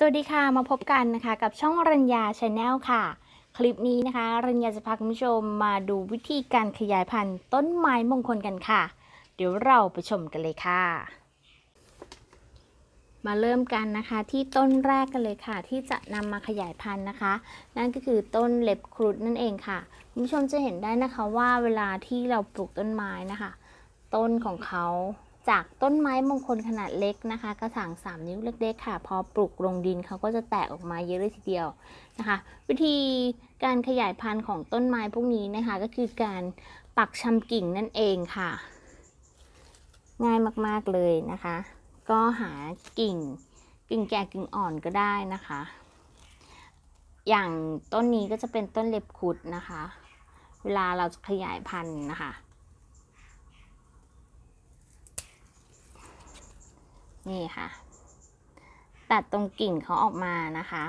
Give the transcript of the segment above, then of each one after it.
สวัสดีค่ะมาพบกันนะคะกับช่องรัญญาชาแนลค่ะ คลิปนี้นะคะ รัญญาจะพาคุณผู้ชมมาดูวิธีการขยายพันธุ์ต้นไม้มงคลกันค่ะ เดี๋ยวเราไปชมกันเลยค่ะ มาเริ่มกันนะคะที่ต้นแรกกันเลยค่ะ ที่จะนำมาขยายพันธุ์นะคะ นั่นก็คือต้นเล็บครุฑนั่นเองค่ะคุณผู้ชมจะเห็นได้นะคะว่าเวลาที่เราปลูกต้นไม้นะคะ ต้นของเขา จากต้นไม้มงคลขนาดเล็กนะคะ กระถาง 3 นิ้วเล็กๆค่ะ พอปลูกลงดินเขาก็จะแตกออกมาเยอะเลยทีเดียวนะคะ วิธีการขยายพันธุ์ของต้นไม้พวกนี้นะคะ ก็คือการปักชำกิ่งนั่นเองค่ะ ง่ายมากๆเลยนะคะ ก็หากิ่งกิ่งแก่กิ่งอ่อนก็ได้นะคะ อย่างต้นนี้ก็จะเป็นต้นเล็บขุดนะคะ เวลาเราจะขยายพันธุ์นะคะ นี่ค่ะ ตัดตรงกิ่งเขาออกมานะคะ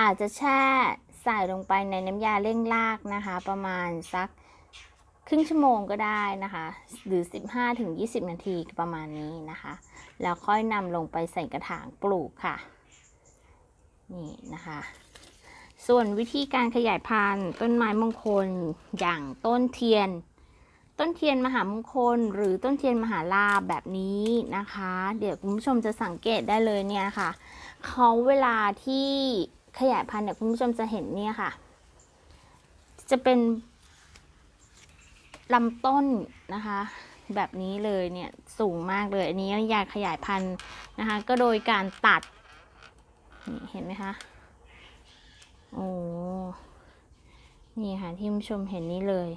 อาจจะแช่ใส่ลงไปในน้ำยาเร่งรากนะคะ ประมาณสักครึ่งชั่วโมงก็ได้นะคะ หรือ 15-20 นาทีประมาณนี้นะคะ แล้วค่อยนำลงไปใส่กระถางปลูกค่ะ นี่นะคะ ส่วนวิธีการขยายพันธุ์ต้นไม้มงคลอย่างต้นเทียน ต้นเทียนมหามงคล หรือต้นเทียนมหาลาภแบบนี้นะคะ เดี๋ยวคุณผู้ชมจะสังเกตได้เลยเนี่ยค่ะเขาเวลาที่ขยายพันธุ์เนี่ยคุณผู้ชมจะเห็นเนี่ยค่ะ จะเป็นลำต้นนะคะ แบบนี้เลยเนี่ยสูงมากเลย อันนี้อยากขยายพันธุ์นะคะ ก็โดยการตัดเห็นไหมคะโอ้นี่ค่ะที่คุณผู้ชมเห็นนี้เลย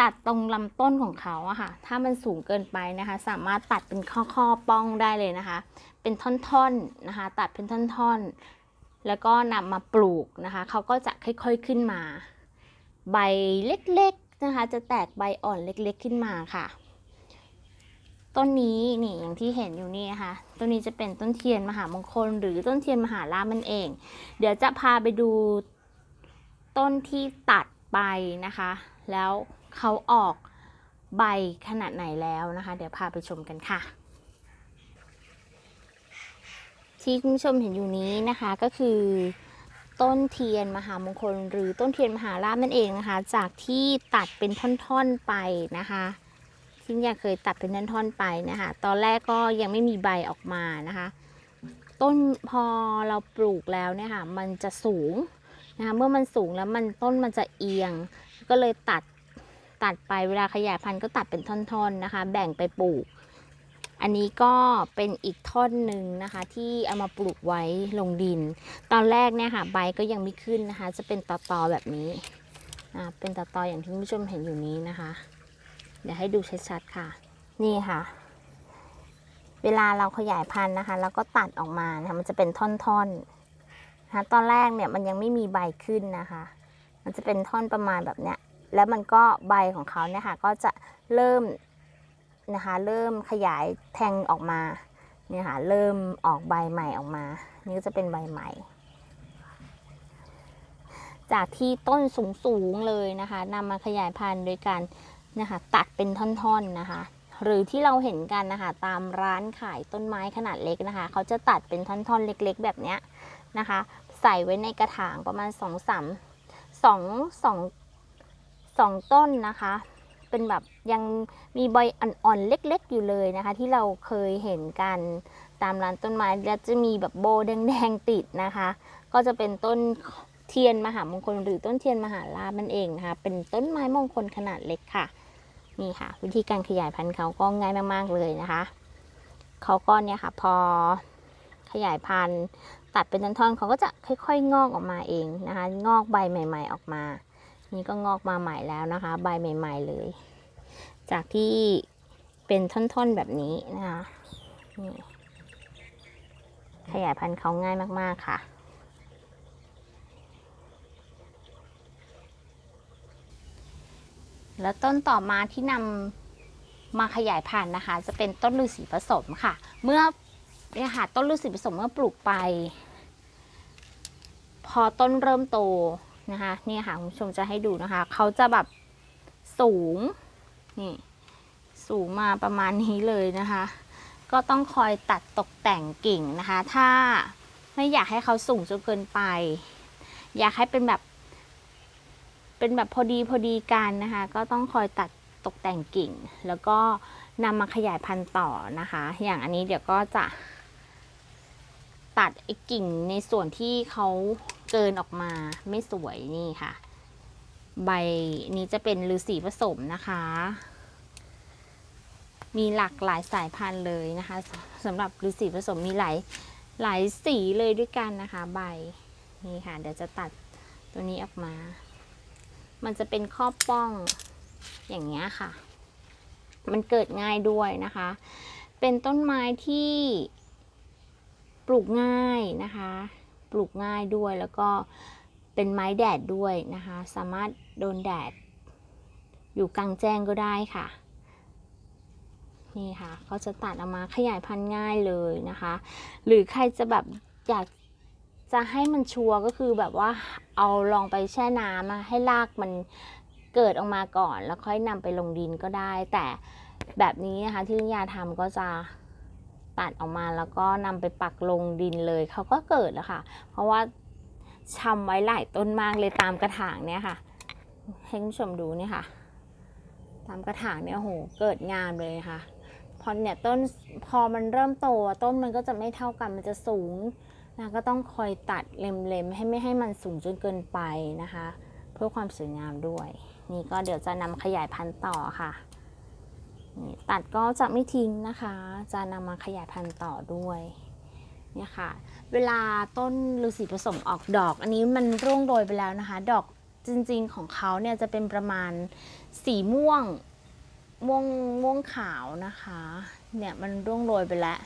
ตัดตรงลำต้นของเขาอะค่ะ ถ้ามันสูงเกินไปนะคะ สามารถตัดเป็นข้อๆป้องได้เลยนะคะ เป็นท่อนๆนะคะ ตัดเป็นท่อนๆ แล้วก็นำมาปลูกนะคะ เขาก็จะค่อยๆขึ้นมา ใบเล็กๆนะคะ จะแตกใบอ่อนเล็กๆขึ้นมาค่ะ ต้นนี้นี่อย่างที่เห็นอยู่นี่นะคะ ต้นนี้จะเป็นต้นเทียนมหามงคล หรือต้นเทียนมหาลาภมันเอง เดี๋ยวจะพาไปดูต้นที่ตัดไปนะคะ แล้ว เขาออกใบขนาดไหนแล้วนะคะ เดี๋ยวพาไปชมกันค่ะ ที่คุณผู้ชมเห็นอยู่นี้นะคะก็คือต้นเทียนมหามงคล หรือต้นเทียนมหาลาภนั่นเองนะคะ จากที่ตัดเป็นท่อนๆไปนะคะที่อยากเคยตัดเป็นท่อนๆไปนะคะ ตอนแรกก็ยังไม่มีใบออกมานะคะ ต้นพอเราปลูกแล้วเนี่ยค่ะมันจะสูงนะคะเมื่อมันสูงแล้วมันต้นมันจะเอียง ก็เลยตัด ตัดไปเวลาขยายพันธุ์ก็ตัดเป็นท่อนๆนะคะ แบ่งไปปลูก อันนี้ก็เป็นอีกท่อนหนึ่งนะคะ ที่เอามาปลูกไว้ลงดิน ตอนแรกเนี่ยค่ะใบก็ยังไม่ขึ้นนะคะ จะเป็นตอๆแบบนี้อ่าเป็นตอๆอย่างที่คุณผู้ชมเห็นอยู่นี้นะคะ เดี๋ยวให้ดูชัดๆค่ะ นี่ค่ะเวลาเราขยายพันธุ์นะคะ แล้วก็ตัดออกมานะคะมันจะเป็นท่อนๆนะะตอนแรกเนี่ยมันยังไม่มีใบขึ้นนะคะ มันจะเป็นท่อนประมาณแบบเนี้ย แล้วมันก็ใบของเขาเนี่ยค่ะก็จะเริ่มนะคะเริ่มขยายแทงออกมาเนี่ยค่ะเริ่มออกใบใหม่ออกมา นี่ก็จะเป็นใบใหม่ จากที่ต้นสูงๆเลยนะคะนำมาขยายพันธุ์โดยการนะคะตัดเป็นท่อนๆนะคะ หรือที่เราเห็นกันนะคะตามร้านขายต้นไม้ขนาดเล็กนะคะ เขาจะตัดเป็นท่อนๆเล็ก ๆ แบบเนี้ยนะคะ ใส่ไว้ในกระถางประมาณ2อสามสองสอง สองต้นนะคะ เป็นแบบยังมีใบอ่อนๆเล็กๆ อยู่เลยนะคะ ที่เราเคยเห็นกันตามร้านต้นไม้แล้วจะมีแบบโบแดงๆติดนะคะ ก็จะเป็นต้นเทียนมหามงคลหรือต้นเทียนมหาลาภนั่นเองนะคะ เป็นต้นไม้มงคลขนาดเล็กค่ะ นี่ค่ะ วิธีการขยายพันธุ์เขาก็ง่ายมากๆเลยนะคะเขาก็เนี่ยค่ะพอขยายพันธุ์ตัดเป็นท่อนๆเขาก็จะค่อยๆ งอกออกมาเองนะคะ งอกใบใหม่ ๆ ออกมา นี่ก็งอกมาใหม่แล้วนะคะ ใบใหม่ ๆเลย จากที่เป็นท่อนๆแบบนี้นะคะนี่ขยายพันธุ์เขาง่ายมาก ๆ ค่ะ แล้วต้นต่อมาที่นำมาขยายพันธุ์นะคะ จะเป็นต้นฤาษีผสมค่ะ เมื่อเนี่ยค่ะต้นฤาษีผสมเมื่อปลูกไป พอต้นเริ่มโต นะคะนี่ค่ะคุณผู้ชมจะให้ดูนะคะเขาจะแบบสูงนี่สูงมาประมาณนี้เลยนะคะ ก็ต้องคอยตัดตกแต่งกิ่งนะคะ ถ้าไม่อยากให้เขาสูงจนเกินไป อยากให้เป็นแบบ เป็นแบบพอดีพอดีกันนะคะ ก็ต้องคอยตัดตกแต่งกิ่ง แล้วก็นำมาขยายพันธุ์ต่อนะคะ อย่างอันนี้เดี๋ยวก็จะตัดไอ้กิ่งในส่วนที่เขา เกินออกมาไม่สวยนี่ค่ะ ใบนี้จะเป็นฤาษีผสมนะคะ มีหลากหลายสายพันธุ์เลยนะคะสำหรับฤาษีผสมมีหลายหลายสีเลยด้วยกันนะคะ ใบนี่ค่ะ เดี๋ยวจะตัดตัวนี้ออกมา มันจะเป็นข้อป้องอย่างเงี้ยค่ะ มันเกิดง่ายด้วยนะคะ เป็นต้นไม้ที่ปลูกง่ายนะคะ ปลูกง่ายด้วยแล้วก็เป็นไม้แดดด้วยนะคะ สามารถโดนแดด อยู่กลางแจ้งก็ได้ค่ะ นี่ค่ะก็จะตัดออกมาขยายพันธุ์ง่ายเลยนะคะ หรือใครจะแบบอยากจะให้มันชัวร์ก็คือแบบว่าเอาลองไปแช่น้ำอะให้รากมันเกิดออกมาก่อน แล้วค่อยนำไปลงดินก็ได้ แต่แบบนี้นะคะที่นิยาทำก็จะ ตัดออกมาแล้วก็นำไปปักลงดินเลยเขาก็เกิดแล้วค่ะ เพราะว่าชำไว้หลายต้นมากเลยตามกระถางเนี่ยค่ะ ให้คุณผู้ชมดูเนี่ยค่ะ ตามกระถางเนี่ยโหเกิดงามเลยค่ะ พอเนี่ยต้นพอมันเริ่มโตต้นมันก็จะไม่เท่ากันมันจะสูงนะก็ต้องคอยตัดเล็มๆให้ไม่ให้มันสูงจนเกินไปนะคะ เพื่อความสวยงามด้วย นี่ก็เดี๋ยวจะนำขยายพันธุ์ต่อค่ะ ตัดก็จะไม่ทิ้งนะคะ จะนำมาขยายพันธุ์ต่อด้วยเนี่ยค่ะ เวลาต้นฤาษีผสมออกดอก อันนี้มันร่วงโรยไปแล้วนะคะ ดอกจริงๆของเขาเนี่ยจะเป็นประมาณสีม่วงม่วงม่วงขาวนะคะ เนี่ยมันร่วงโรยไปแล้ว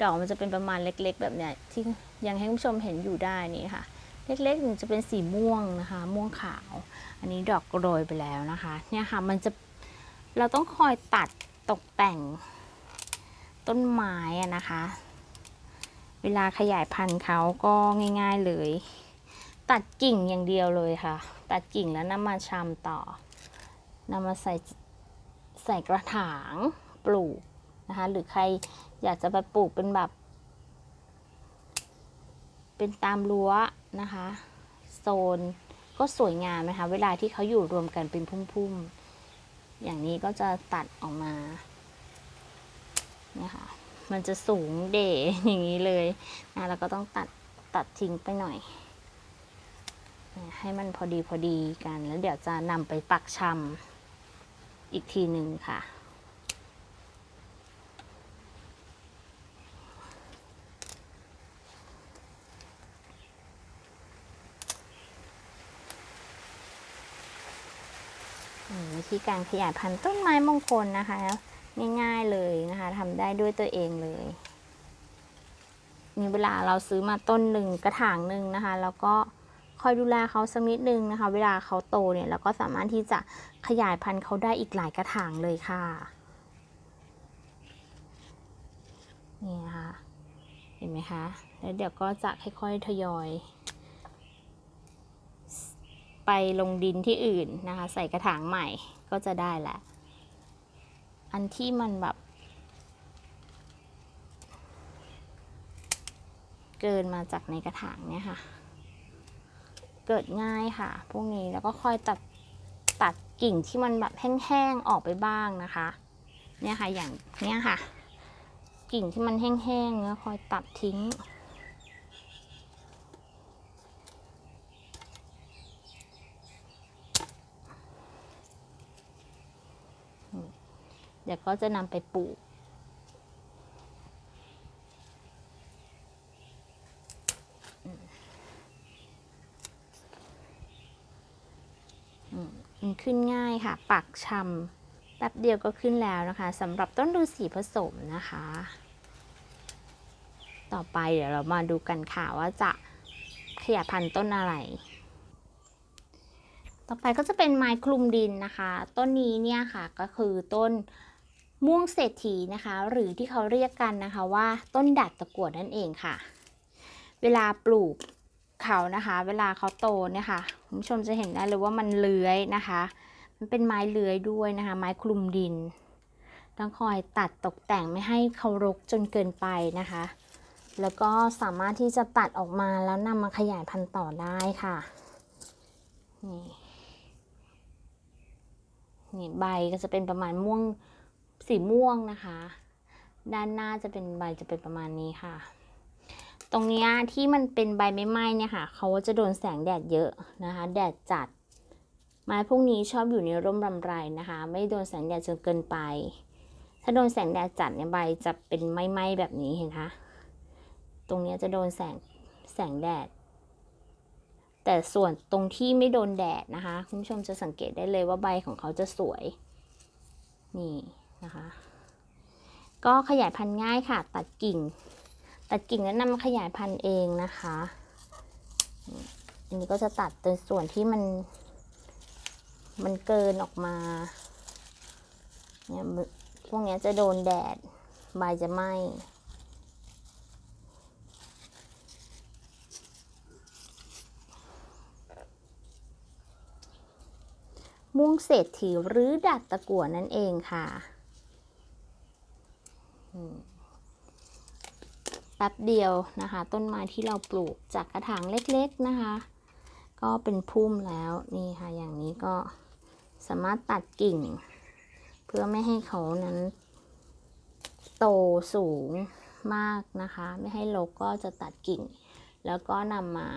ดอกมันจะเป็นประมาณเล็ก ๆ แบบเนี้ยที่ยังให้คุณผู้ชมเห็นอยู่ได้นี่ค่ะ เล็กๆมันจะเป็นสีม่วงนะคะ ม่วงขาว อันนี้ดอกโรยไปแล้วนะคะ เนี่ยค่ะมันจะเราต้องคอยตัด ตกแต่งต้นไม้อะนะคะ เวลาขยายพันธุ์เขาก็ง่าย ๆเลย ตัดกิ่งอย่างเดียวเลยค่ะ ตัดกิ่งแล้วนำมาชำต่อนำมาใส่ใส่กระถางปลูกนะคะ หรือใครอยากจะไปปลูกเป็นแบบ เป็นตามรั้วนะคะ โซนก็สวยงามนะคะ เวลาที่เขาอยู่รวมกันเป็นพุ่มๆ อย่างนี้ก็จะตัดออกมาเนี่ยค่ะ มันจะสูงเด่อย่างนี้เลยนะแล้วก็ต้องตัดตัดทิ้งไปหน่อย ให้มันพอดีพอดีกัน แล้วเดี๋ยวจะนำไปปักชำอีกทีหนึ่งค่ะ วิธีการขยายพันธุ์ต้นไม้มงคลนะคะ ง่ายๆเลยนะคะทำได้ด้วยตัวเองเลยนี่เวลาเราซื้อมาต้นหนึ่งกระถางหนึ่งนะคะ แล้วก็คอยดูแลเขาสักนิดนึงนะคะ เวลาเขาโตเนี่ยเราก็สามารถที่จะขยายพันธุ์เขาได้อีกหลายกระถางเลยค่ะนี่นะคะเห็นไหมคะแล้วเดี๋ยวก็จะค่อยๆทยอย ไปลงดินที่อื่นนะคะ ใส่กระถางใหม่ก็จะได้แหละ อันที่มันแบบ เกินมาจากในกระถางเนี่ยค่ะ เกิดง่ายค่ะ พวกนี้แล้วก็คอยตัดตัดกิ่งที่มันแบบแห้งๆออกไปบ้างนะคะ เนี่ยค่ะอย่างเนี้ยค่ะ กิ่งที่มันแห้งๆแล้วคอยตัดทิ้ง ดี๋ยวก็จะนำไปปลูกมมันขึ้นง่ายค่ะ ปักชำแป๊บเดียวก็ขึ้นแล้วนะคะสำหรับต้นฤาษีผสมนะคะ ต่อไปเดี๋ยวเรามาดูกันค่ะว่าจะขยายพันธุ์ต้นอะไรต่อไปก็จะเป็นไม้คลุมดินนะคะ ต้นนี้เนี่ยค่ะก็คือต้น ม่วงเศรษฐีนะคะ หรือที่เขาเรียกกันนะคะว่าต้นดัดตะกวดนั่นเองค่ะ เวลาปลูกเขานะคะ เวลาเขาโตเนี่ยค่ะคุณผู้ชมจะเห็นได้เลยว่ามันเลื้อยนะคะ มันเป็นไม้เลื้อยด้วยนะคะ ไม้คลุมดิน ต้องคอยตัดตกแต่งไม่ให้เขารกจนเกินไปนะคะ แล้วก็สามารถที่จะตัดออกมาแล้วนำมาขยายพันธุ์ต่อได้ค่ะนี่นี่ใบก็จะเป็นประมาณม่วง สีม่วงนะคะ ด้านหน้าจะเป็นใบจะเป็นประมาณนี้ค่ะ ตรงเนี้ยที่มันเป็นใบไม่ไหม้เนี่ยค่ะเขาจะโดนแสงแดดเยอะนะคะ แดดจัด ไม้พวกนี้ชอบอยู่ในร่มรำไรนะคะ ไม่โดนแสงแดดจนเกินไป ถ้าโดนแสงแดดจัดเนี่ยใบจะเป็นไหม้ๆแบบนี้เห็นคะตรงเนี้ยจะโดนแสงแสงแดด แต่ส่วนตรงที่ไม่โดนแดดนะคะ คุณผู้ชมจะสังเกตได้เลยว่าใบของเขาจะสวย นี่ นะคะ ก็ขยายพันธุ์ง่ายค่ะ ตัดกิ่ง ตัดกิ่งแล้วนำมาขยายพันธุ์เองนะคะ อันนี้ก็จะตัดในส่วนที่มัน มันเกินออกมาเนี่ยพวกนี้จะโดนแดดใบจะไหม้ม่วงเศรษฐีหรือดัดตะกั่วนั่นเองค่ะ แป๊บเดียวนะคะ ต้นไม้ที่เราปลูกจากกระถางเล็กๆนะคะ ก็เป็นพุ่มแล้วนี่ค่ะอย่างนี้ก็สามารถตัดกิ่ง เพื่อไม่ให้เขานั้น โตสูงมากนะคะ ไม่ให้รกก็จะตัดกิ่ง แล้วก็นำมา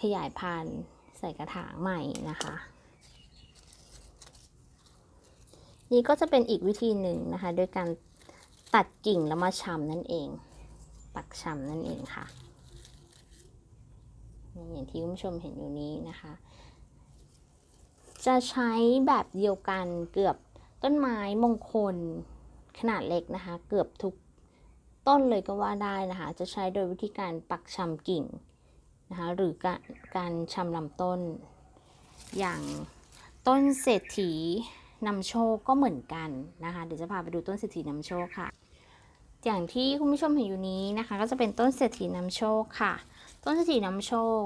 ขยายพันธุ์ใส่กระถางใหม่นะคะ นี่ก็จะเป็นอีกวิธีหนึ่งนะคะ โดยการตัดกิ่งแล้วมาชำนั่นเอง ปักชำนั่นเองค่ะนี่อย่างที่คุณผู้ชมเห็นอยู่นี้นะคะ จะใช้แบบเดียวกันเกือบต้นไม้มงคลขนาดเล็กนะคะ เกือบทุกต้นเลยก็ว่าได้นะคะ จะใช้โดยวิธีการปักชำกิ่งนะคะ หรือการการชำลำต้น อย่างต้นเศรษฐี นำโชคก็เหมือนกันนะคะ เดี๋ยวจะพาไปดูต้นเศรษฐีนำโชคค่ะ อย่างที่คุณผู้ชมเห็นอยู่นี้นะคะ ก็จะเป็นต้นเศรษฐีนำโชคค่ะ ต้นเศรษฐีนำโชค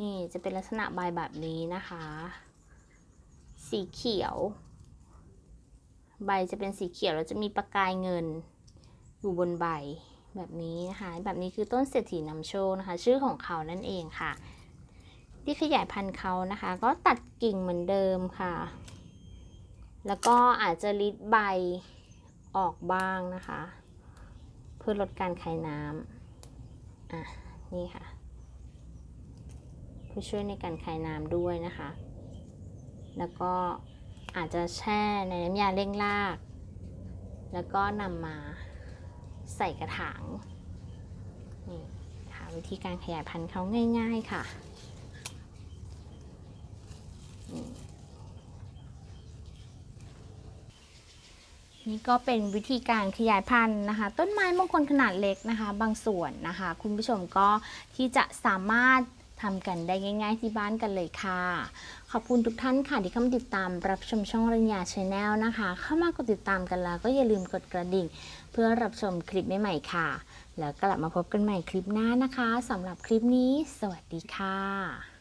นี่จะเป็นลักษณะใบแบบนี้นะคะ สีเขียว ใบจะเป็นสีเขียวแล้วจะมีประกายเงินอยู่บนใบแบบนี้นะคะ แบบนี้คือต้นเศรษฐีนำโชคนะคะ ชื่อของเขานั่นเองค่ะ ที่ขยายพันธุ์เขานะคะ ก็ตัดกิ่งเหมือนเดิมค่ะ แล้วก็อาจจะลิดใบออกบ้างนะคะ เพื่อลดการคายน้ำอะนี่ค่ะเพื่อช่วยในการคายน้ำด้วยนะคะ แล้วก็อาจจะแช่ในน้ำยาเร่งราก แล้วก็นำมาใส่กระถางนี่ค่ะวิธีการขยายพันธุ์เขาง่าย ๆ ค่ะ นี่ก็เป็นวิธีการขยายพันธุ์นะคะ ต้นไม้มงคลขนาดเล็กนะคะ บางส่วนนะคะ คุณผู้ชมก็ที่จะสามารถทำกันได้ง่ายๆที่บ้านกันเลยค่ะ ขอบคุณทุกท่านค่ะที่เข้ามาติดตามรับชมช่องรัญญาชาแนลนะคะ เข้ามากดติดตามกันแล้วก็อย่าลืมกดกระดิ่ง เพื่อรับชมคลิปใหม่ๆค่ะ แล้วกลับมาพบกันใหม่คลิปหน้านะคะสำหรับคลิปนี้ สวัสดีค่ะ